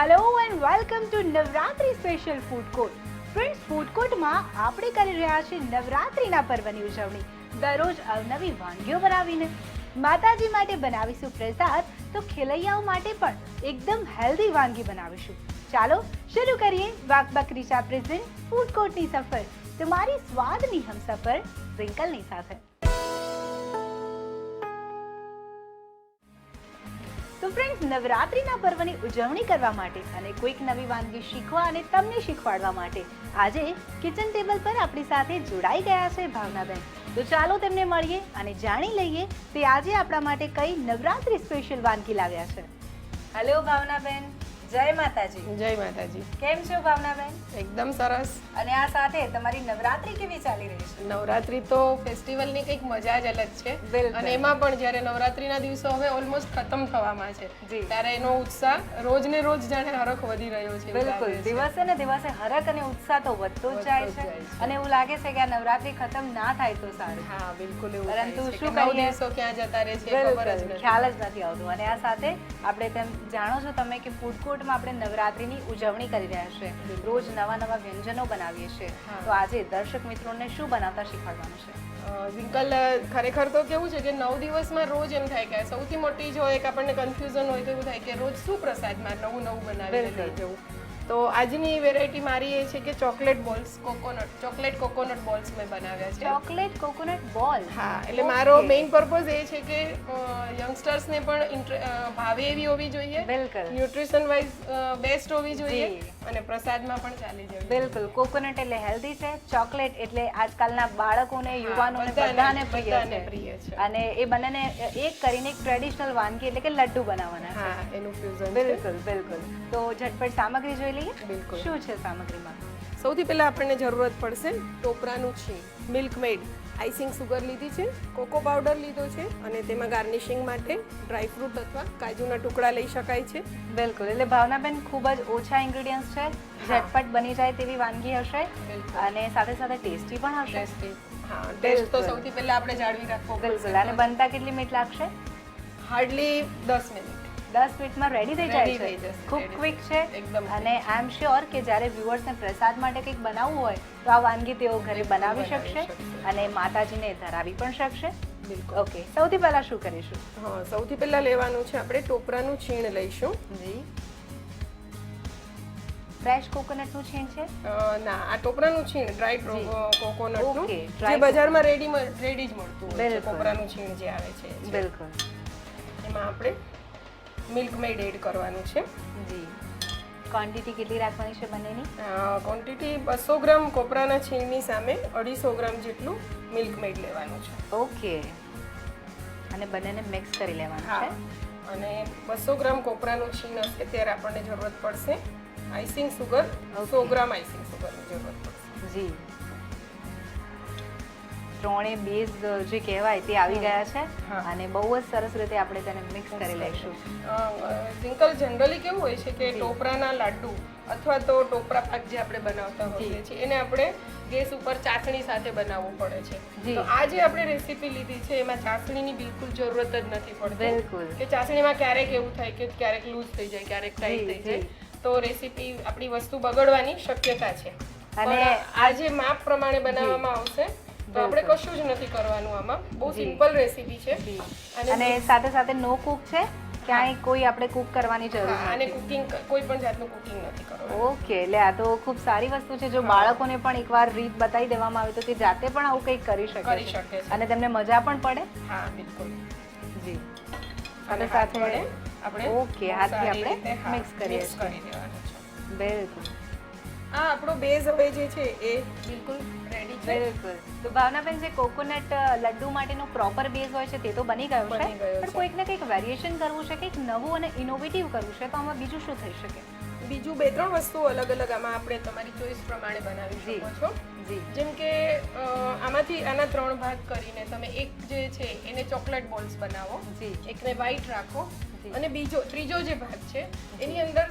Hello and welcome to Navratri special food court friends food કોર્ટમાં આપણે કરી રહ્યા છીએ નવરાત્રિના પર્વની ઉજવણી. દરરોજ અવનવી વાનગીઓ બનાવીને માતાજી માટે બનાવીશું પ્રસાદ, તો ખેલૈયાઓ માટે પણ એકદમ હેલ્ધી વાનગી બનાવીશું. ચાલો, શરૂ કરીએ વાક બકરીચા પ્રેઝન્ટ ફૂડ કોર્ટની સફર. તમારી સ્વાદની હમસફર રિંકલની સાથે. ફ્રેન્ડ્સ નવરાત્રિના પર્વની ઉજવણી કરવા માટે અને કોઈક નવી વાનગી શીખવા અને તમને શીખવાડવા માટે આજે કિચન ટેબલ પર આપણી સાથે જોડાઈ ગયા છે ભાવનાબેન. તો ચાલો તેમને મળીએ અને જાણી લઈએ તે આજે આપણા માટે કઈ નવરાત્રિ સ્પેશિયલ વાનગી લાવ્યા છે. હેલો ભાવનાબેન. જય માતાજી. જય માતાજી. કેમ છો ભાવનાબેન? એકદમ સરસ. અને આ સાથે તમારી નવરાત્રી કેવી ચાલી રહી છે? નવરાત્રી તો ફેસ્ટિવલની કંઈક મજા જ અલગ છે. અને એમાં પણ જ્યારે નવરાત્રીના દિવસો હવે ઓલમોસ્ટ ખતમ થવામાં છે ત્યારે એનો ઉત્સાહ રોજ ને રોજ જાણે હરખ વધી રહ્યો છે બિલકુલ. દિવસે ને દિવસે હરક અને ઉત્સાહ તો વધતો જ જાય છે. અને એવું લાગે છે કે આ નવરાત્રી ખતમ ના થાય તો સારું. હા બિલકુલ એવું પરંતુ શું કે દિવસો ક્યાં જતા રહે છે ખબર જ ખ્યાલ જ નથી આવતું. અને આ સાથે આપણે તેમ જાણો છો તમે કે ફૂડ કોર્ટમાં આપણે નવરાત્રિની ઉજવણી કરી રહ્યા છે. રોજ નવા નવા વ્યંજનો બનાવીએ છીએ. તો આજે દર્શક મિત્રોને શું બનાવતા શીખવાડવાનું છે? વિંકલ ખરેખર તો કેવું છે કે નવ દિવસમાં રોજ એમ થાય કે સૌથી મોટી જો એક આપણને કન્ફ્યુઝન હોય તો એવું થાય કે રોજ શું પ્રસાદમાં નવું નવું બનાવી જવું? તો આજની વેરાયટી મારી એ છે કે chocolate balls coconut chocolate coconut balls મેં બનાવ્યા છે. ચોકલેટ કોકોનટ બોલ હા એટલે મારો મેઇન પર્પઝ એ છે કે યંગસ્ટર્સને પણ ભાવે એવી હોવી જોઈએ. બિલકુલ. ન્યુટ્રિશન વાઇઝ બેસ્ટ હોવી જોઈએ. અને પ્રસાદમાં પણ ચાલી જાય બિલકુલ. કોકોનટ એટલે હેલ્ધી છે ચોકલેટ એટલે આજકાલના બાળકોને યુવાનોને બધાને- પ્રિય છે. અને એ બંનેને એક કરીને એક ટ્રેડિશનલ વાનગી એટલે કે લડ્ડુ બનાવવાના છે. હા એનું ફ્યુઝન બિલકુલ બિલકુલ. તો ઝટપટ સામગ્રી જોઈ લઈએ. બિલકુલ. શું છે સામગ્રીમાં? સૌથી પહેલાં આપણને જરૂરત પડશે ટોપરાનું છીણ. મિલ્કમેડ આઈસિંગ સુગર લીધી છે કોકો પાવડર લીધો છે અને તેમાં ગાર્નિશિંગ માટે ડ્રાયફ્રૂટ અથવા કાજુના ટુકડા લઈ શકાય છે. બિલકુલ એટલે ભાવનાબેન ખૂબ જ ઓછા ઇન્ગ્રીડિયન્ટ્સ છે ઝટપટ બની જાય તેવી વાનગી હશે અને સાથે સાથે ટેસ્ટી પણ હશે. હા ટેસ્ટ તો સૌથી પહેલાં આપણે જાળવી રાખવો બિલકુલ અને બનતા કેટલી મિનિટ લાગશે? હાર્ડલી દસ મિનિટ દસ મિનિટમાં રેડી થઈ જાય છે. ખૂબ ક્વિક છે. અને આઈ એમ શ્યોર કે જ્યારે વ્યુઅર્સને પ્રસાદ માટે કંઈક બનાવવું હોય તો આ વાનગી તેઓ ઘરે બનાવી શકશે. અને માતાજીને ધરાવી પણ શકશે. ઓકે સૌથી પહેલા શું કરીશું? હા સૌથી પહેલા લેવાનું છે આપણે ટોપરાનું છીણ લઈશું. જી. ફ્રેશ કોકોનટનું છીણ છે? ના આ ટોપરાનું છીણ ડ્રાય. કોકોનટનું જે બજારમાં રેડી રેડી જ મળતું હોય છે ટોપરાનું છીણ જે આવે છે. બિલકુલ. એમાં આપણે મિલ્ક મેડ એડ કરવાનું છે. જી. ક્વોન્ટિટી કેટલી રાખવાની છે બંનેની? ક્વોન્ટિટી બસો ગ્રામ કોપરાના છીણની સામે અઢીસો ગ્રામ જેટલું મિલ્ક મેડ લેવાનું છે. ઓકે. અને બંનેને મિક્સ કરી લેવાનું છે. અને બસો ગ્રામ કોપરાનું છીણ હશે ત્યારે આપણને જરૂરત પડશે આઈસિંગ સુગર સો ગ્રામ આઈસિંગ સુગરની જરૂરત પડશે. જી. ત્રણે બેઝ જે કહેવાય તે આવી ગયા છે અને બહુ જ સરસ રીતે આપણે તેને મિક્સ કરી લઈશું. સિંકલ જનરલી કેવું હોય છે કે ટોપરાના લાડુ અથવા તો ટોપરા પાક જે આપણે બનાવતા હોઈએ છીએ એને આપણે ગેસ ઉપર ચાસણી સાથે બનાવવું પડે છે. તો આ જે આપણે રેસીપી લીધી છે એમાં ચાસણીની બિલકુલ જરૂરત જ નથી પડતી. બિલકુલ. કે ચાસણીમાં ક્યારેક એવું થાય કે ક્યારેક લૂઝ થઈ જાય ક્યારેક ટાઈટ થઈ જાય. તો રેસીપી આપણી વસ્તુ બગડવાની શક્યતા છે. અને અને આ જે માપ પ્રમાણે બનાવવામાં આવશે તો આપણે કશું જ નથી કરવાનું આમાં. બહુ સિમ્પલ રેસીપી છે. અને અને સાથે સાથે નો કુક છે. ક્યાંય કોઈ આપણે કુક કરવાની જરૂર નથી. અને કુકિંગ કોઈ પણ જાતનું કુકિંગ નથી કરવાનું. ઓકે એટલે આ તો ખૂબ સારી વસ્તુ છે. જો બાળકોને પણ એકવાર રીત બતાવી દેવામાં આવે તો તે જાતે પણ આવું કંઈક કરી શકે કરી શકે અને તેમને મજા પણ પડે. હા બિલકુલ. જી. અને સાથે આપણે ઓકે, હાથથી આપણે મિક્સ કરીએ છીએ. કરી દેવાનું છે. બિલકુલ. આ આપણો બેઝ હવે જે છે એ બિલકુલ બિલકુલ. તો ભાવનાબેન જે કોકોનટ લડ્ડુ માટેનો પ્રોપર બેઝ હોય છે તે તો બની ગયો છે. પણ કોઈક ને કંઈક વેરિએશન કરવું છે કંઈક નવું અને ઇનોવેટિવ કરવું છે તો આમાં બીજું શું થઈ શકે? બીજું બે ત્રણ વસ્તુઓ અલગ અલગ આમાં આપણે તમારી ચોઈસ પ્રમાણે બનાવી. શકો છો. જી. જેમ કે આમાંથી આના ત્રણ ભાગ કરીને તમે એક જે છે એને ચોકલેટ બોલ્સ બનાવો. જી. એકને વ્હાઈટ રાખો. અને બીજો ત્રીજો જે ભાગ છે એની અંદર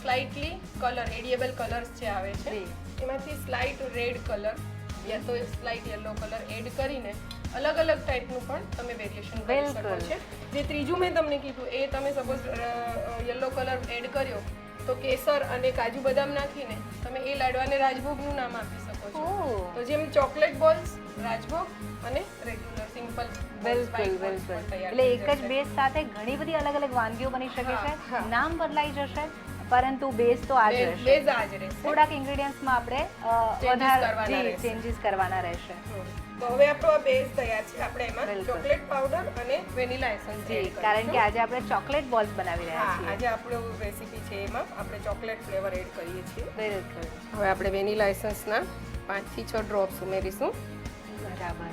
સ્લાઇટલી કલર એડિયેબલ કલર્સ જે આવે છે એમાંથી સ્લાઇટ રેડ કલર યા તો સ્લાઇટ યલો કલર એડ કરીને અલગ અલગ ટાઈપનું પણ તમે વેરિએશન કરી શકો છો. જે ત્રીજું મેં તમને કીધું એ તમે સપોઝ યલો કલર એડ કર્યો તો કેસર અને કાજુ બદામ નાખીને તમે એ લાડવાને રાજભોગનું નામ આપી શકો છો. તો જેમ ચોકલેટ બોલ્સ રાજભોગ અને રેગ્યુલર સિમ્પલ બિલકુલ બિલકુલ. એટલે એક જ બેઝ સાથે ઘણી બધી અલગ અલગ વાનગીઓ બની શકે છે. નામ બદલાઈ જશે. પરંતુ બેઝ તો આ જ રહેશે. બેઝ આ જ રહેશે. થોડાક ઇન્ગ્રેડિયન્ટ્સમાં આપણે વધારે ચેન્જીસ કરવાના રહેશે. તો હવે આપણો આ બેઝ તૈયાર છે. આપણે એમાં ચોકલેટ પાવડર અને વેનીલા એસન્સ જી કારણ કે આજે આપણે ચોકલેટ બોલ્સ બનાવી રહ્યા છીએ. આજે આપણું રેસીપી છે એમાં આપણે ચોકલેટ ફ્લેવર એડ કરીએ છીએ. બિલકુલ. હવે આપણે વેનીલા એસન્સના પાંચથી છ ડ્રોપ્સ ઉમેરીશું. બરાબર.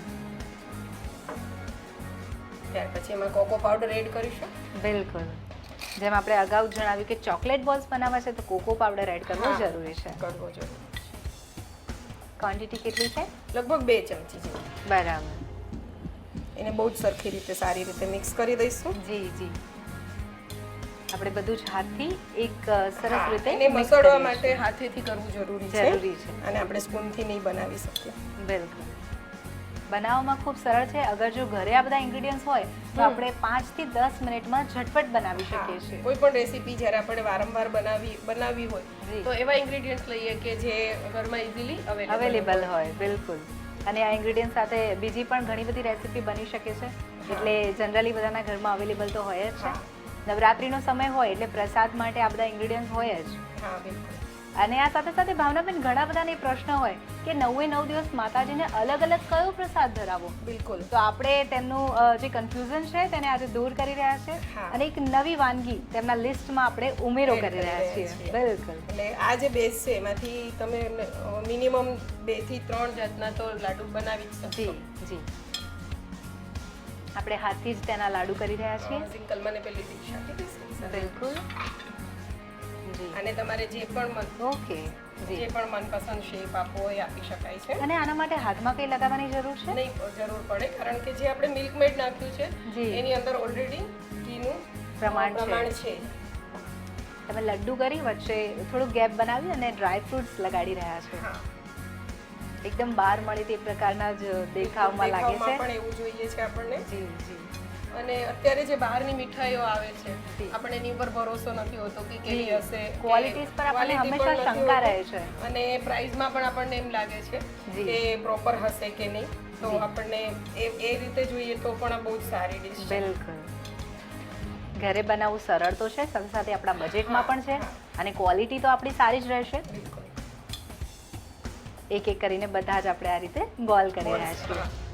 ત્યાર પછી એમાં કોકો પાવડર એડ કરીશું. બિલકુલ. જેમ આપણે અગાઉ જણાવ્યું કે ચોકલેટ બોલ્સ બનાવવા છે તો કોકો પાવડર એડ કરવો જરૂરી છે. કરવો જોઈએ ક્વોન્ટિટી કેટલી છે? લગભગ બે ચમચી જેવી બરાબર. એને બહુ જ સરખી રીતે સારી રીતે મિક્સ કરી દઈશું. જી જી. આપણે બધું જ હાથથી એક સરસ રીતે એને મસળવા માટે હાથેથી કરવું જરૂરી છે. જરૂરી છે. અને આપણે સ્પૂનથી નહીં બનાવી શકીએ. બિલકુલ. બનાવવામાં ખૂબ સરળ છે. અગર જો ઘરે આ બધા ઇન્ગ્રેડિયન્ટ્સ હોય તો આપણે પાંચથી દસ મિનિટમાં ઝટપટ બનાવી શકીએ છીએ. કોઈ પણ રેસીપી જ્યારે આપણે વારંવાર બનાવી બનાવી હોય તો એવા ઇન્ગ્રેડિયન્ટ્સ લઈએ કે જે ઘરમાં ઇઝીલી અવેલેબલ હોય. બિલકુલ. અને આ ઇન્ગ્રેડિયન્ટ સાથે બીજી પણ ઘણી બધી રેસીપી બની શકે છે. એટલે જનરલી બધાના ઘરમાં અવેલેબલ તો હોય જ છે. નવરાત્રિનો નવરાત્રીનો સમય હોય એટલે પ્રસાદ માટે આ બધા ઇન્ગ્રેડિયન્ટ હોય જ. અને આ સાથે સાથે ભાવનાબેન ઘણા બધાને પ્રશ્ન હોય કે નવે નવ દિવસ માતાજીને અલગ અલગ કયો પ્રસાદ ધરાવો? બિલકુલ. તો આપણે તેમનું જે કન્ફ્યુઝન છે તેને આજે દૂર કરી રહ્યા છે. અને એક નવી વાનગી તેમના લિસ્ટમાં આપણે ઉમેરો કરી રહ્યા છીએ. બિલકુલ. એટલે આ જે બેસ છે એમાંથી તમે મિનિમમ બેથી ત્રણ જાતના તો લાડુ બનાવી જ જી જી. આપણે હાથથી જ તેના લાડુ કરી રહ્યા છીએ. સિંકલ મને પેલી દીક્ષા બિલકુલ. જી. અને તમારે જે પણ ઓકે. જે. પણ મનપસંદ શેપ આપવો એ આપી શકાય છે. અને આના માટે હાથમાં કંઈ લગાવવાની જરૂર છે? નહીં જરૂર પડે કારણ કે જે આપણે મિલ્ક મેડ નાખ્યું છે એની અંદર ઓલરેડી ઘીનું પ્રમાણ. પ્રમાણ છે. તમે લડ્ડુ કરી વચ્ચે થોડું ગેપ બનાવી અને ડ્રાય ફ્રૂટ્સ લગાડી રહ્યા છો. એકદમ બહાર મળે તે પ્રકારના જ દેખાવમાં લાગે છે. પણ એવું જોઈએ છે આપણને. જી જી. અને અત્યારે જે બહારની મીઠાઈઓ આવે છે આપણે એની ઉપર ભરોસો નથી હોતો કે કેવી હશે ક્વોલિટીઝ પર આપણે હંમેશા શંકા રહે છે. અને પ્રાઇસમાં પણ આપણને એમ લાગે છે. કે પ્રોપર હશે કે નહીં. તો આપણને એ એ રીતે જોઈએ તો પણ બહુ જ સારી ડીશ છે. બિલકુલ. ઘરે બનાવવું સરળ તો છે સાથે સાથે આપણા બજેટમાં પણ છે અને ક્વોલિટી તો આપણી સારી જ રહેશે. એક એક કરીને બધા જ આપણે આ રીતે ગોલ કરી રહ્યા છીએ.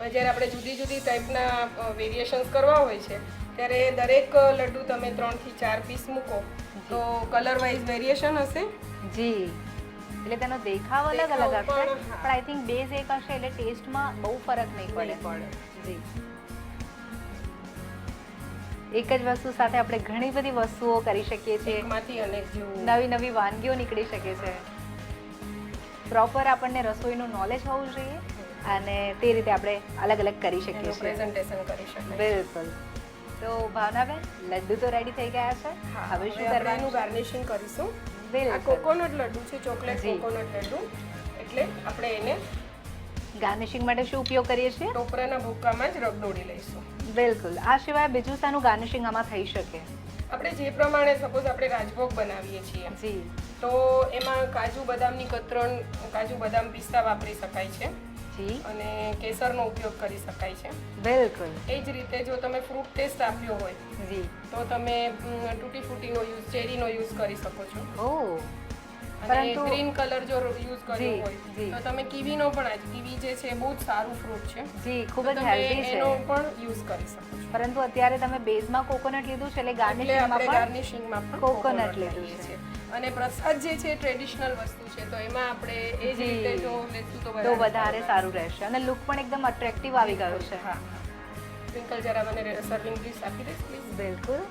પણ જ્યારે આપણે જુદી જુદી ટાઈપના વેરિએશન્સ કરવા હોય છે ત્યારે દરેક લડ્ડુ તમે ત્રણથી ચાર પીસ મૂકો. તો કલર વાઇઝ વેરિએશન હશે? જી. એટલે તેનો દેખાવ અલગ અલગ હશે. પણ, આઈ થિંક બેઝ એક હશે એટલે ટેસ્ટમાં બહુ ફરક નહીં પડે. પણ પડે. જી. એક જ વસ્તુ સાથે આપણે ઘણી બધી વસ્તુઓ કરી શકીએ છીએ. નવી નવી વાનગીઓ નીકળી શકે છે. પ્રોપર આપણને રસોઈનું નોલેજ હોવું જોઈએ. અને તે રીતે આપણે અલગ અલગ કરી શકીએ છીએ. પ્રેઝન્ટેશન કરી શકીએ બિલકુલ. તો ભાવનાબેન લડ્ડુ તો રેડી થઈ ગયા છે હવે શું કરવાનું? ગાર્નિશિંગ કરીશું. આ બિલકુલ. કોકોનટ લડ્ડુ છે ચોકલેટ. કોકોનટ લડ્ડુ. એટલે આપણે એને ગાર્નિશિંગ માટે શું ઉપયોગ કરીએ છીએ? ટોપરાના ભૂક્કામાં જ રગદોડી લઈશું. બિલકુલ. આ સિવાય બીજું શાનું ગાર્નિશિંગ આમાં થઈ શકે. આપણે જે પ્રમાણે સપોઝ આપણે રાજભોગ બનાવીએ છીએ જી. તો એમાં કાજુ બદામની કતરણ કાજુ બદામ પિસ્તા વાપરી શકાય છે. જી. અને કેસરનો ઉપયોગ કરી શકાય છે. બિલકુલ. એ જ રીતે જો તમે ફ્રૂટ ટેસ્ટ આપ્યો હોય જી. તો તમે તૂટી ફૂટીનો યુઝ ચેરીનો યુઝ કરી શકો છો. ઓ. પરંતુ- ગ્રીન કલર જો યુઝ કર્યો હોય તો તમે કીવીનો પણ આજ કીવી જે છે બહુ જ સારું ફ્રૂટ છે. જી ખૂબ જ હેલ્ધી છે. એનો પણ યુઝ કરી શકો છો. પરંતુ અત્યારે તમે બેઝમાં કોકોનટ લીધું છે એટલે ગાર્નિશિંગમાં પણ coconut લીધું છે. અને પ્રસાદ જે છે ટ્રેડિશનલ વસ્તુ છે તો એમાં આપણે એ જ રીતે જો લેશું તો તો વધારે સારું રહેશે. અને લુક પણ એકદમ અટ્રેક્ટિવ આવી ગયો છે. હા ટ્વિંકલ જરા મને સર્વિંગ ડિશ આપી દઈશ પ્લીઝ બિલકુલ.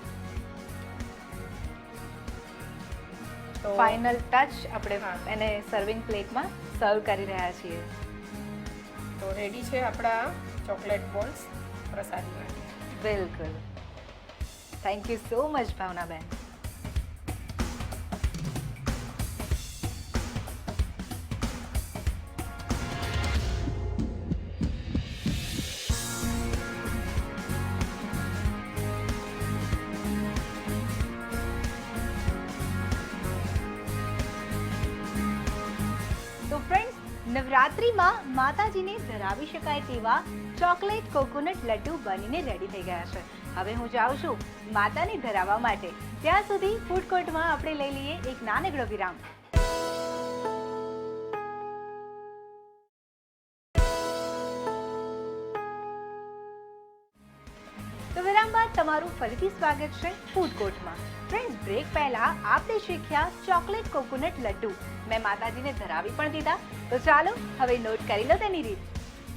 તો ફાઇનલ ટચ આપણે. એને સર્વિંગ પ્લેટમાં સર્વ કરી રહ્યા છીએ. તો રેડી છે આપણા ચોકલેટ બોલ્સ પ્રસાદી માટે બિલકુલ. Thank you so much Bhavnaben. નવરાત્રિમાં માતાજીને ધરાવી શકાય તેવા ચોકલેટ, કોકોનટ લડ્ડુ બનીને રેડી થઈ ગયા છે. હવે હું જાઉં છું માતાને ધરાવવા માટે. ત્યાં સુધી ફૂડ કોર્ટમાં આપણે લઈ લઈએ એક નાનકડો વિરામ. વિરામ બાદ તમારું ફરીથી સ્વાગત છે ફૂડ કોર્ટમાં ફ્રેન્ડ્સ બ્રેક પહેલા આપણે શીખ્યા ચોકલેટ કોકોનટ લડ્ડુ. મેં માતાજીને ધરાવી પણ દીધા. તો ચાલો હવે નોટ કરી લો તેની રીત.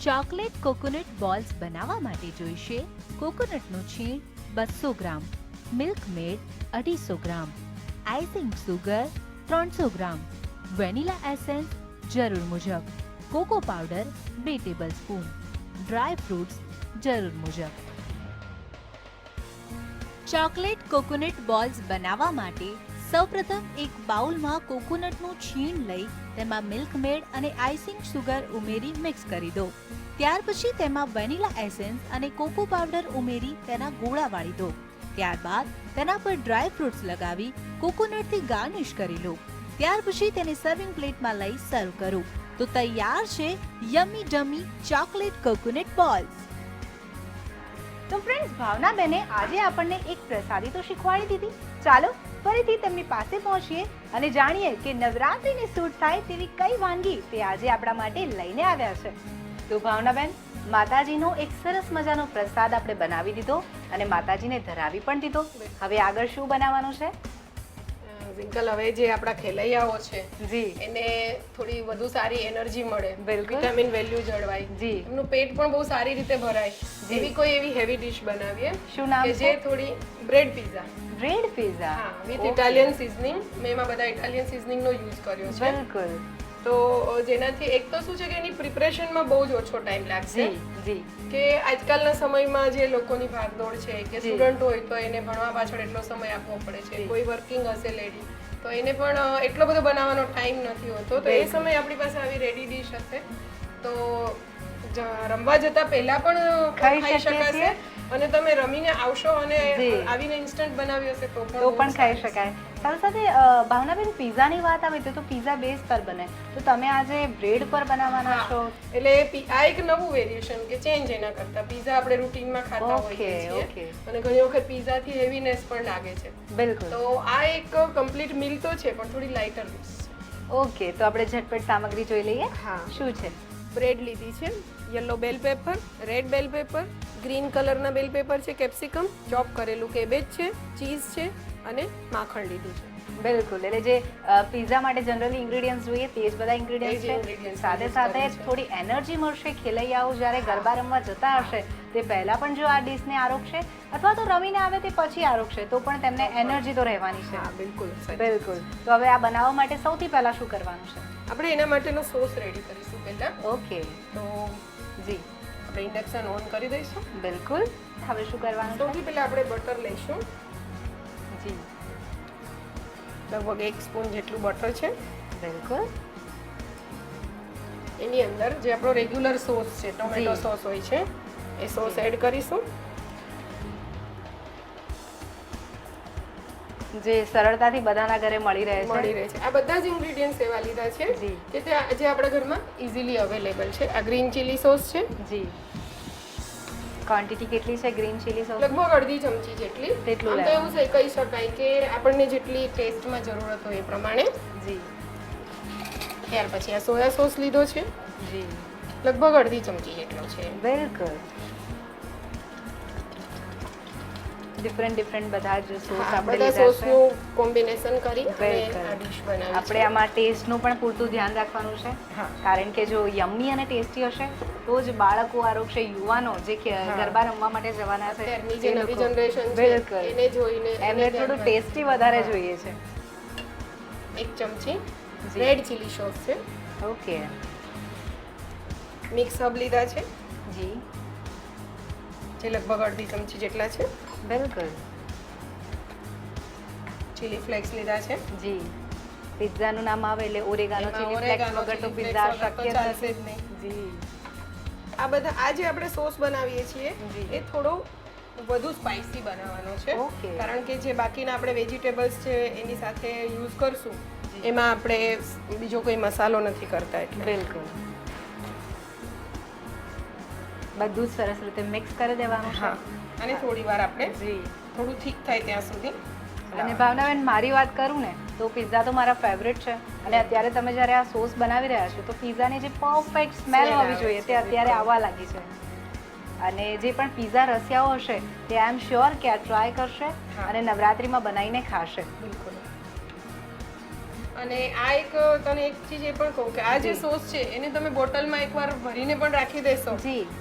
ચોકલેટ કોકોનટ બોલ્સ બનાવવા માટે જોઈશે કોકોનટનું છીણ બસો ગ્રામ મિલ્ક મેડ અઢીસો ગ્રામ આઈસિંગ સુગર ત્રણસો ગ્રામ વેનીલા એસેન્સ જરૂર મુજબ કોકો પાવડર બે ટેબલ સ્પૂન ડ્રાય ફ્રૂટ્સ જરૂર મુજબ. ચોકલેટ કોકોનટ બોલ્સ બનાવવા માટે સૌપ્રથમ એક બાઉલમાં કોકોનટનું છીણ લઈ તેમાં મિલ્ક મેડ અને આઈસિંગ સુગર ઉમેરી મિક્સ કરી દો. ત્યાર પછી તેમાં વેનીલા એસેન્સ અને કોકો પાવડર ઉમેરી તેના ગોળા વાળી દો. ત્યારબાદ તેના પર ડ્રાય ફ્રૂટ્સ લગાવી કોકોનટથી ગાર્નિશ કરી લો. ત્યાર પછી તેને સર્વિંગ પ્લેટમાં લઈ સર્વ કરો. તો તૈયાર છે yummy dummy chocolate coconut balls. તો ફ્રેન્ડ્સ ભાવના બેને આજે આપણને એક પ્રસાદી તો શીખવાડી દીધી. ચાલો, ફરીથી તેમની પાસે પહોંચીએ અને જાણીએ કે નવરાત્રિને સૂટ થાય તેવી કઈ વાનગી તે આજે આપણા માટે લઈને આવ્યા છે. તો ભાવનાબેન, માતાજીનો એક સરસ મજાનો પ્રસાદ આપણે બનાવી દીધો અને માતાજીને ધરાવી પણ દીધો. હવે આગળ શું બનાવવાનું છે? વિંકલ હવે જે આપણા ખેલૈયાઓ છે જી. એને થોડી વધુ સારી એનર્જી મળે. વિટામિન વેલ્યુ જળવાય. જી. એમનું પેટ પણ બહુ સારી રીતે ભરાય. એવી કોઈ એવી હેવી ડિશ બનાવીએ શું નામ જે થોડી બ્રેડ પીઝા બ્રેડ પીઝા હા વિથ ઇટાલિયન સિઝનિંગ મેં એમાં બધા ઇટાલિયન સિઝનિંગ નો યુઝ કર્યો છે. બિલકુલ. તો જેનાથી એક તો શું છે કે એની પ્રિપરેશનમાં બહુ જ ઓછો ટાઈમ લાગશે. કે આજકાલના સમયમાં જે લોકોની ભાગદોડ છે કે સ્ટુડન્ટ હોય તો એને ભણવા પાછળ એટલો સમય આપવો પડે છે. કોઈ વર્કિંગ હશે લેડી તો એને પણ એટલો બધો બનાવવાનો ટાઈમ નથી હોતો. તો એ સમય આપણી પાસે આવી રેડી ડીશ હશે. તો રમવા જતા પહેલા પણ ખાઈ શકાશે. અને તમે રમીને આવશો અને આવીને ઇન્સ્ટન્ટ બનાવી હશે તો પણ તો પણ ખાઈ શકાય. સાથે સાથે ભાવનાબેન પીઝાની વાત આવે તો પીઝા બેઝ પર બને. તો તમે આજે બ્રેડ પર બનાવવાના. છો? એટલે આ એક નવું વેરિએશન કે ચેન્જ એના કરતા. પીઝા આપણે રૂટીનમાં ખાતા હોઈએ છીએ અને ઘણી વખત પીઝાથી હેવીનેસ પણ લાગે છે. બિલકુલ. તો આ એક કમ્પ્લીટ મિલ તો છે પણ થોડી લાઇટર ઓકે તો આપણે ઝટપટ સામગ્રી જોઈ લઈએ. હા. શું છે? બ્રેડ લીધી છે yellow bell pepper red bell pepper green કલરના બેલ પેપર છે કેપ્સિકમ ચોપ કરેલું કેબેજ છે ચીઝ છે અને માખણ લીધું છે. બિલકુલ. એટલે જે પીઝા માટે જનરલી ઇન્ગ્રેડિયન્ટ્સ જોઈએ તે જ બધા ઇન્ગ્રેડિયન્ટ્સ છે. સાથે સાથે થોડી એનર્જી મળશે. ખેલૈયાઓ જ્યારે ગરબા રમવા જતા હશે તે પહેલાં પણ જો આ ડિશને આરોગશે અથવા તો રમીને આવે તે પછી આરોગશે તો પણ તેમને એનર્જી તો રહેવાની છે. બિલકુલ. બિલકુલ. તો હવે આ બનાવવા માટે સૌથી પહેલાં શું કરવાનું છે? આપણે એના માટેનો સોસ રેડી કરીશું પહેલાં. ઓકે તો જી. આપણે ઇન્ડક્શન ઓન કરી દઈશું. બિલકુલ. હવે શું કરવાનું? સૌથી પહેલાં આપણે બટર લઈશું. જી. લગભગ એક સ્પૂન જેટલું બટર છે. બિલકુલ. એની અંદર જે આપણો રેગ્યુલર સોસ છે ટોમેટો સોસ હોય છે એ સોસ એડ કરીશું. જે સરળતાથી બધાના ઘરે મળી રહે મળી રહે છે. આ બધા જ ઇન્ગ્રેડિયન્ટ્સ એવા લીધા છે જી. કે તે જે આપણા ઘરમાં ઇઝીલી અવેલેબલ છે. આ ગ્રીન ચીલી સોસ છે. જી. ક્વોન્ટિટી કેટલી છે ગ્રીન ચીલી સોસ લગભગ અડધી ચમચી જેટલી. તેટલું તો એવું છે કહી શકાય કે આપણને જેટલી ટેસ્ટમાં જરૂરત હોય એ પ્રમાણે. જી. ત્યાર પછી આ સોયા સોસ લીધો છે. જી. લગભગ અડધી ચમચી જેટલો છે. બિલકુલ ડિફરન્ટ ડિફરન્ટ બધા જ સોસ આપણે બધા સોસનું કોમ્બિનેશન કરી અને ડિશ બનાવી આપણે આમાં ટેસ્ટનું પણ પૂરતું ધ્યાન રાખવાનું છે. કારણ કે જો યમ્મી અને ટેસ્ટી હશે તો જ બાળકો આરોગશે યુવાનો જે કે ગરબા રમવા માટે જવાના છે જે નવી જનરેશન છે એને જોઈને એમને એને થોડું ટેસ્ટી વધારે જોઈએ છે. એક ચમચી. રેડ ચીલી સોસ છે. ઓકે મિક્સ હબ લીધા છે. જી. જે લગભગ અડધી ચમચી જેટલા છે. બિલકુલ. ચીલી ફ્લેક્સ લીધા છે? જી. પિઝાનું નામ આવે એટલે ઓરેગાનો ચીલી ફ્લેક્સ વગર તો પિઝા શક્ય જ ચાલશે જ નહીં. જી. આ બધા આ જે આપણે સોસ બનાવીએ છીએ. એ થોડો વધુ સ્પાઇસી બનાવવાનો છે. કારણ કે જે બાકીના આપણે વેજીટેબલ્સ છે એની સાથે યુઝ કરશું એમાં આપણે બીજો કોઈ મસાલો નથી કરતા એટલે. બિલકુલ. બધું જ સરસ રીતે મિક્સ કરી દેવાનું છે. અને થોડી વાર આપણે જી. થોડું ઠીક થાય ત્યાં સુધી અને ભાવનાબેન મારી વાત કરું ને તો પિઝા તો મારા ફેવરેટ છે. અને અત્યારે તમે જ્યારે આ સોસ બનાવી રહ્યા છો તો પિઝાની જે પરફેક્ટ સ્મેલ હોવી જોઈએ તે અત્યારે આવવા લાગી છે. અને જે પણ પિઝા રસિયાઓ હશે તે આઈ એમ શ્યોર કે આ ટ્રાય કરશે અને નવરાત્રિમાં બનાવીને ખાશે. બિલકુલ. અને આ એક તને એક ચીજ એ પણ કહું કે આ જે સોસ છે એને તમે બોટલમાં એકવાર ભરીને પણ રાખી દેશો.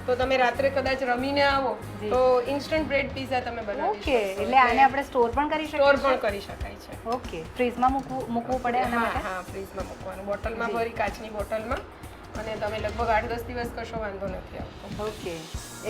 તો તમે રાત્રે કદાચ રમીને આવો તો ઇન્સ્ટન્ટ બ્રેડ પીઝા તમે બનાવી ઓકે એટલે આને આપણે સ્ટોર પણ કરી સ્ટોર પણ કરી શકાય છે. ઓકે ફ્રીઝમાં મૂકવું મૂકવું પડે હા હા ફ્રીજમાં મૂકવાનું. બોટલમાં ભરી કાચની બોટલમાં. અને તમે લગભગ આઠ દસ દિવસ કશો વાંધો નથી આવતો. ઓકે.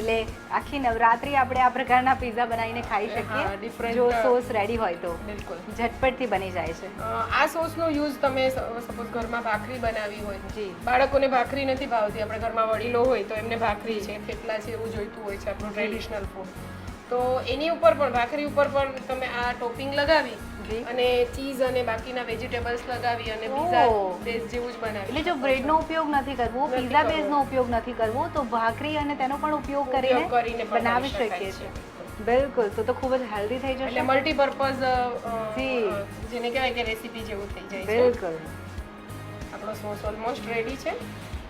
એટલે આખી નવરાત્રી આપણે આ પ્રકારના પિઝા બનાવીને ખાઈ શકીએ? જો સોસ રેડી હોય તો. બિલકુલ. ઝટપટથી બની જાય છે. આ સોસનો યુઝ તમે સપોઝ ઘરમાં ભાખરી બનાવી હોય. જી. બાળકોને ભાખરી નથી ભાવતી. આપણે ઘરમાં વડીલો હોય તો એમને ભાખરી છે થેપલા છે એવું જોઈતું હોય છે આપણું ટ્રેડિશનલ ફૂડ તો એની ઉપર પણ ભાખરી ઉપર પણ તમે આ ટોપિંગ લગાવી જી અને ચીઝ અને બાકીના વેજીટેબલ્સ લગાવી અને પીઝા બેઝ જેવું જ બનાવી એટલે જો બ્રેડનો ઉપયોગ નથી કરવો પીઝા. બેઝનો ઉપયોગ નથી કરવો તો ભાખરી અને તેનો પણ ઉપયોગ કરીને બનાવી શકીએ છીએ. બિલકુલ તો તો ખૂબ જ હેલ્ધી થઈ એટલે મલ્ટીપર્પઝ જી. જેને કહેવાય કે રેસીપી જેવું થઈ જાય છે. બિલકુલ. આપણો સોસ ઓલમોસ્ટ રેડી છે.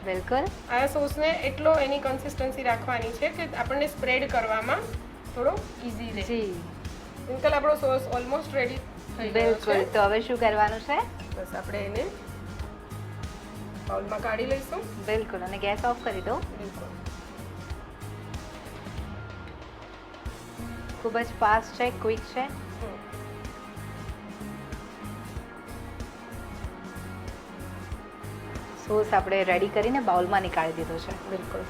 બિલકુલ. આ સોસને એટલો એની કન્સિસ્ટન્સી રાખવાની છે કે આપણને સ્પ્રેડ કરવામાં થોડો ઇઝી રહે. જી. બિલકુલ આપણો સોસ ઓલમોસ્ટ રેડી બિલકુલ. તો હવે શું કરવાનું છે? બસ આપણે એને બાઉલમાં કાઢી લઈશું. બિલકુલ અને ગેસ ઓફ કરી દો બિલકુલ. ખૂબ જ ફાસ્ટ છે ક્વિક છે. સોસ આપણે રેડી કરીને બાઉલમાં નીકાળી દીધો છે. બિલકુલ.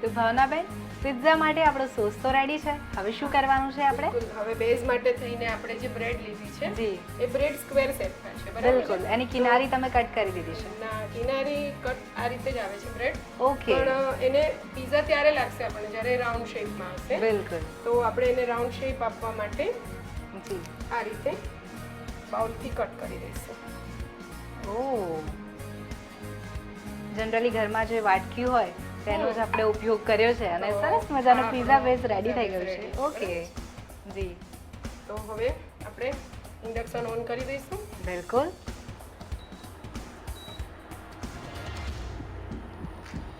તો ભાવનાબેન પિઝા માટે આપણો સોસ તો રેડી છે. હવે શું કરવાનું છે આપણે? હવે બેઝ માટે થઈને આપણે જે બ્રેડ લીધી છે જી. એ બ્રેડ સ્ક્વેર શેપમાં છે બરાબર બિલકુલ. એની કિનારી તમે કટ કરી દીધી છે. ના કિનારી કટ આ રીતે જ આવે છે બ્રેડ ઓકે. પણ એને પીઝા ત્યારે લાગશે આપણને જ્યારે રાઉન્ડ શેપમાં હશે. બિલકુલ. તો આપણે એને રાઉન્ડ શેપ આપવા માટે જી. આ રીતે બાઉલથી કટ કરી દઈશું. ઓ જનરલી ઘરમાં જે વાટકી હોય તેનો જ આપણે ઉપયોગ કર્યો છે અને સરસ મજાનો પીઝા બેઝ રેડી થઈ ગયો છે. ઓકે જી. તો હવે આપણે ઇન્ડક્શન ઓન કરી દઈશું. બિલકુલ.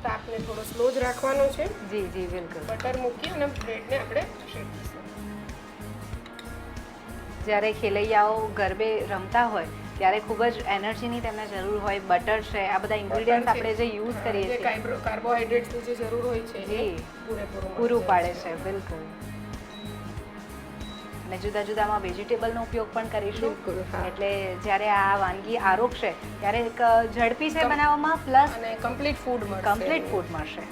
તાપને થોડો સ્લો જ રાખવાનો છે. જી જી બિલકુલ. બટર મૂકી અને બ્રેડને આપણે શેકીશું જ્યારે ખેલૈયાઓ ગરબે રમતા હોય ત્યારે ખૂબ જ એનર્જીની તેમને જરૂર હોય બટર છે આ બધા ઇન્ગ્રીડિયન્ટ્સ આપણે જે યુઝ કરીએ છીએ. કાર્બોહાઈડ્રેટ્સની જે જરૂર હોય છે એ પૂરું પાડે છે બિલકુલ. અને જુદા જુદામાં વેજીટેબલનો ઉપયોગ પણ કરીશું. એટલે જ્યારે આ વાનગી આરોગશે ત્યારે એક ઝડપી છે બનાવવામાં પ્લસ અને કમ્પ્લીટ ફૂડ કમ્પ્લીટ ફૂડ મળશે.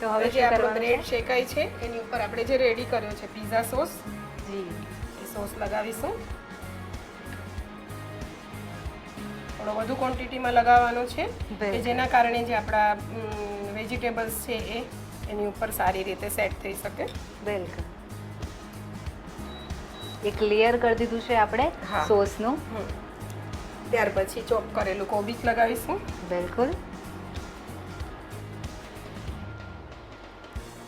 તો હવે જે આપણો બ્રેડ શેકાય છે એની ઉપર આપણે જે રેડી કર્યો છે પીઝા સોસ જી. એ સોસ લગાવીશું. થોડો વધુ ક્વોન્ટિટીમાં લગાવવાનો છે કે જેના કારણે જે આપણા વેજીટેબલ્સ છે એ એની ઉપર સારી રીતે સેટ થઈ શકે. વેલકમ એક લેયર કરી દીધું છે આપણે સોસનું. ત્યાર પછી ચોપ કરેલું કોબીજ લગાવીશું. બિલકુલ.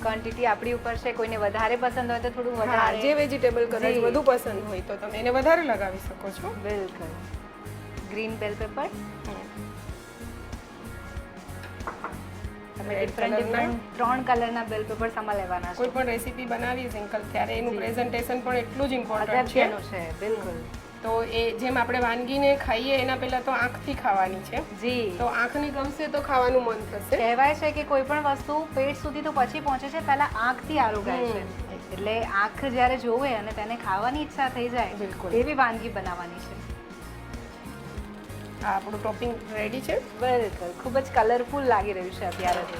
ક્વોન્ટિટી આપણી ઉપર છે કોઈને વધારે પસંદ હોય તો થોડું વધારે જે વેજીટેબલ કદાચ વધુ પસંદ હોય તો તમે એને વધારે લગાવી શકો છો. બિલકુલ. ગ્રીન બેલ પેપર આપણે ડિફરન્ટ ડિફરન્ટ ત્રણ કલરના બેલ પેપર સમા લેવાના કોઈ પણ રેસીપી બનાવીએ સિંકલ ત્યારે એનું પ્રેઝન્ટેશન પણ એટલું જ ઇમ્પોર્ટન્ટ છે. છે બિલકુલ. તો એ જેમ આપણે વાનગીને ખાઈએ એના પહેલા તો આંખથી ખાવાની છે. જી. તો આંખને ગમશે તો ખાવાનું મન થશે. કહેવાય છે કે કોઈ પણ વસ્તુ પેટ સુધી તો પછી પહોંચે છે પહેલા આંખથી આરોગાય છે. એટલે આંખ જ્યારે જોવે અને તેને ખાવાની ઈચ્છા થઈ જાય બિલકુલ. એવી વાનગી બનાવવાની છે. આ આપણું ટોપિંગ રેડી છે. બિલકુલ ખૂબ જ કલરફુલ લાગી રહ્યું છે અત્યારે. તો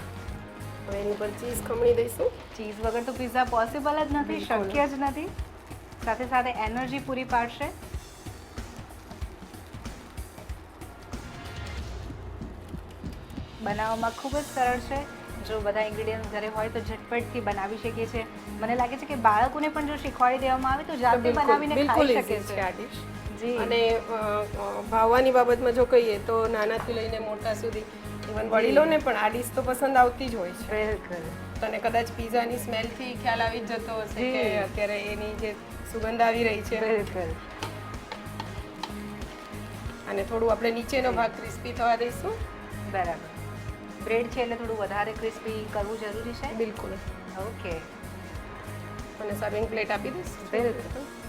હવે એની પર ચીઝ ખમણી દઈશું. ચીઝ વગર તો પિઝા પોસિબલ જ નથી શક્ય જ નથી. સાથે સાથે એનર્જી પૂરી પાડશે. બનાવવામાં ખૂબ જ સરળ છે. જો બધા ઇન્ગ્રીડિયન્ટ ઘરે હોય તો ઝટપટથી બનાવી શકીએ છીએ. મને લાગે છે કે બાળકોને પણ જો શીખવાડી દેવામાં આવે તો જાતે બનાવીને ખાઈ શકે છે. આ ડિશ અને ભાવવાની બાબતમાં જો કહીએ તો નાનાથી લઈને મોટા સુધી ઇવન વડીલોને પણ આ ડીશ તો પસંદ આવતી જ હોય છે. તને કદાચ પીઝાની સ્મેલથી ખ્યાલ આવી જ જતો હશે કે અત્યારે એની જે સુગંધ આવી રહી છે. બિલકુલ. અને થોડું આપણે નીચેનો ભાગ ક્રિસ્પી થવા દઈશું. બરાબર. બ્રેડ છે એટલે થોડું વધારે ક્રિસ્પી કરવું જરૂરી છે? બિલકુલ. ઓકે. અને સર્વિંગ પ્લેટ આપી દઈશ. બિલકુલ.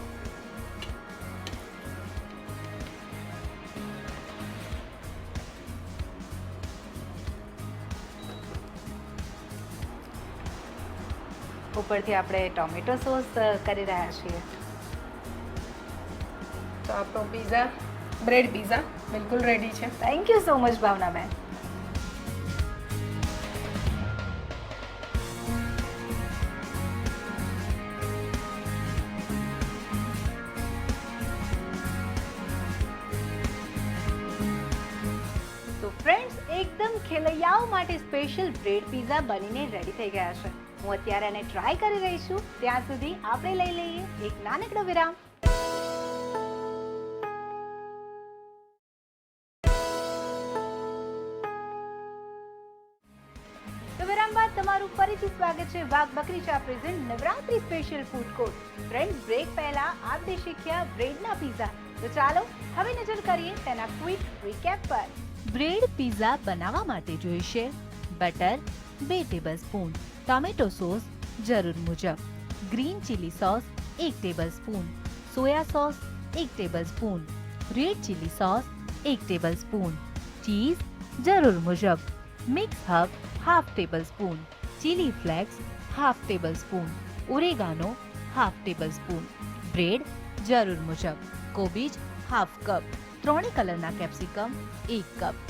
ઉપરથી આપણે ટોમેટો સોસ કરી રહ્યા છીએ. તો આપણો પીઝા બ્રેડ પીઝા બિલકુલ રેડી છે. Thank you so much Bhavna મેં તો ફ્રેન્ડ્સ એકદમ ખેલૈયાઓ માટે સ્પેશિયલ બ્રેડ પીઝા બનીને રેડી થઈ ગયા છે. હું અત્યારે એને ટ્રાય કરી રહી છું. ત્યાં સુધી આપણે લઈ લઈએ એક નાનકડો વિરામ. તો વિરામ બાદ તમારું ફરીથી સ્વાગત છે Wagh Bakri chai present Navratri special food court friend break પહેલા આપણે શીખ્યા બ્રેડના પીઝા તો ચાલો હવે નજર કરીએ તેના ક્વિક રીકેપ પર. બ્રેડ પીઝા બનાવવા માટે જોઈશે. બટર બે ટેબલસ્પૂન ટોમેટો સોસ જરૂર મુજબ ગ્રીન ચીલી સોસ એક ટેબલસ્પૂન સોયા સોસ એક ટેબલસ્પૂન રેડ ચીલી સોસ એક ટેબલસ્પૂન ચીઝ જરૂર મુજબ mix herb half table spoon chilli flakes half table spoon oregano half table spoon bread જરૂર મુજબ કોબીજ હાફ કપ ત્રણે કલરના કેપ્સિકમ એક કપ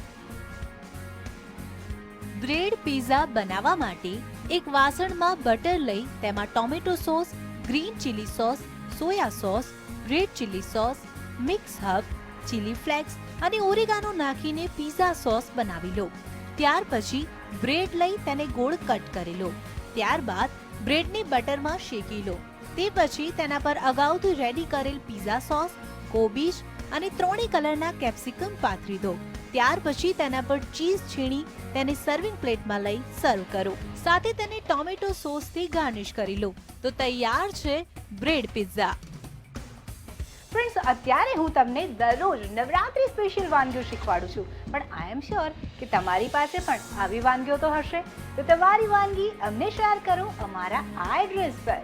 બ્રેડ પીઝા બનાવવા માટે એક વાસણમાં બટર લઈ તેમાં tomato sauce, green chilli sauce, soya sauce, red chilli sauce, mix herb, chilli flakes અને ઓરેગાનો નાખીને પીઝા સોસ બનાવી લો. ત્યાર પછી બ્રેડ લઈ તેને ગોળ કટ કરી લો. ત્યારબાદ બ્રેડને બટરમાં શેકી લો. તે પછી તેના પર અગાઉથી રેડી કરેલ પીઝા સોસ, કોબીજ અને ત્રણેય કલરના કેપ્સિકમ પાથરી દો. ત્યાર પછી તેના પર ચીઝ છીણી તેને સર્વિંગ પ્લેટમાં લઈ સર્વ કરો. સાથે તેને ટોમેટો સોસથી ગાર્નિશ કરી લો. તો તૈયાર છે બ્રેડ પિઝા ફ્રેન્ડ્સ અત્યારે હું તમને દરરોજ નવરાત્રી સ્પેશિયલ વાનગીઓ શીખવાડું છું. પણ આઈ એમ શ્યોર કે તમારી પાસે પણ આવી વાનગીઓ તો હશે. તો તમારી વાનગી અમને શેર કરો અમારા આ એડ્રેસ પર.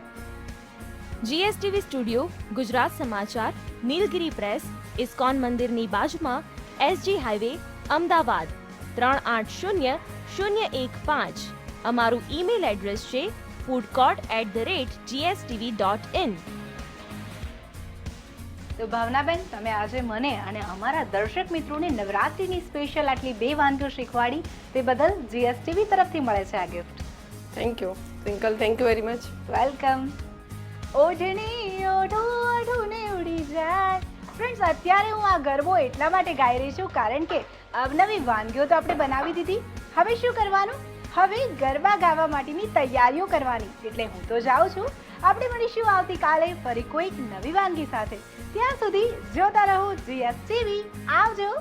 જીએસટીવી સ્ટુડિયો ગુજરાત સમાચાર નીલગિરી પ્રેસ ઇસ્કોન મંદિરની બાજુમાં એસજી હાઈવે અમદાવાદ ત્રણ આઠ શૂન્ય શૂન્ય એક પાંચ. અમારું ઈમેલ એડ્રેસ છે food court at the rate GSTV dot in તો ભાવનાબેન તમે આજે મને અને અમારા દર્શક મિત્રોને નવરાત્રિની સ્પેશિયલ આટલી બે વાનગીઓ શીખવાડી તે બદલ જીએસટીવી તરફથી મળે છે આ gift thank you Twinkle thank you very much welcome ઓઢણી ઓઢો ઓઢુને ઉડી જાય. ફ્રેન્ડ્સ અત્યારે હું આ ગરબો એટલા માટે ગાઈ રહી છું કારણ કે અવનવી વાનગીઓ તો આપણે બનાવી દીધી. હવે શું કરવાનું? હવે ગરબા ગાવા માટેની તૈયારીઓ કરવાની. એટલે હું તો જાઉં છું. આપણે મળીશું આવતીકાલે ફરી કોઈક નવી વાનગી સાથે. ત્યાં સુધી જોતા રહો જીએસ ટીવી આવજો.